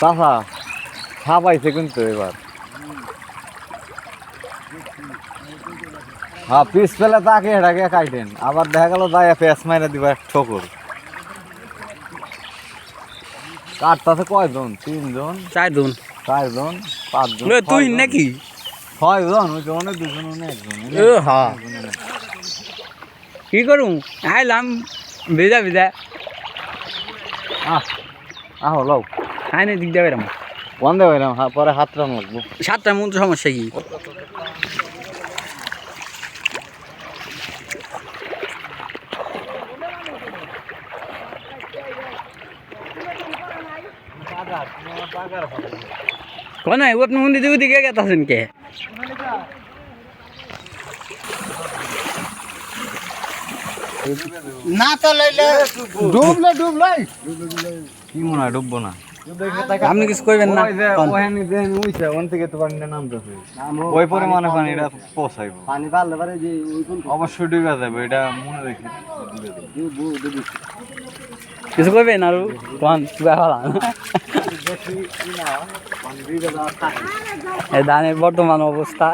চাষা ছাপাইছে কিন্তু এবার। হ্যাঁ পিস পেলে তাকে এটাকে কাটেন আবার দেখা গেল যায় পেঁচ মাইরা দিবা ঠোকর। কাটতাছে কয়জন? তিনজন? চার দুন চারজন? পাঁচজন? তুই নাকি? ছয়জন? ওই যে দুজন একজন হ্যাঁ কি করুম? আইলাম ভেজা ভেজা। আহ আহ লও। আইনে দিক যাবে এরম বন্ধ হইলাম পরে হাত রান লাগবো সাতটার মধ্যে সমস্যা কি? কোন ও আপনি মন্দির দিকে দিকে গেতাছেন কে? না তো লইলে ডুবলে ডুবলাই কি মনে হয় ডুববো না? আপনি কিছু কইবেন না? ওখানে যে উইছে ওখান থেকে তো পানিটা নামতেছে। ওই পরিমাণে পানি এটা পৌঁছাইবো। পানি পারলে পারে যে ওই কোন অবশ্যই ডুবে যাবে এটা মনে রেখে কিছু কইবেন আর? কোন এই ধানের বর্তমান অবস্থা।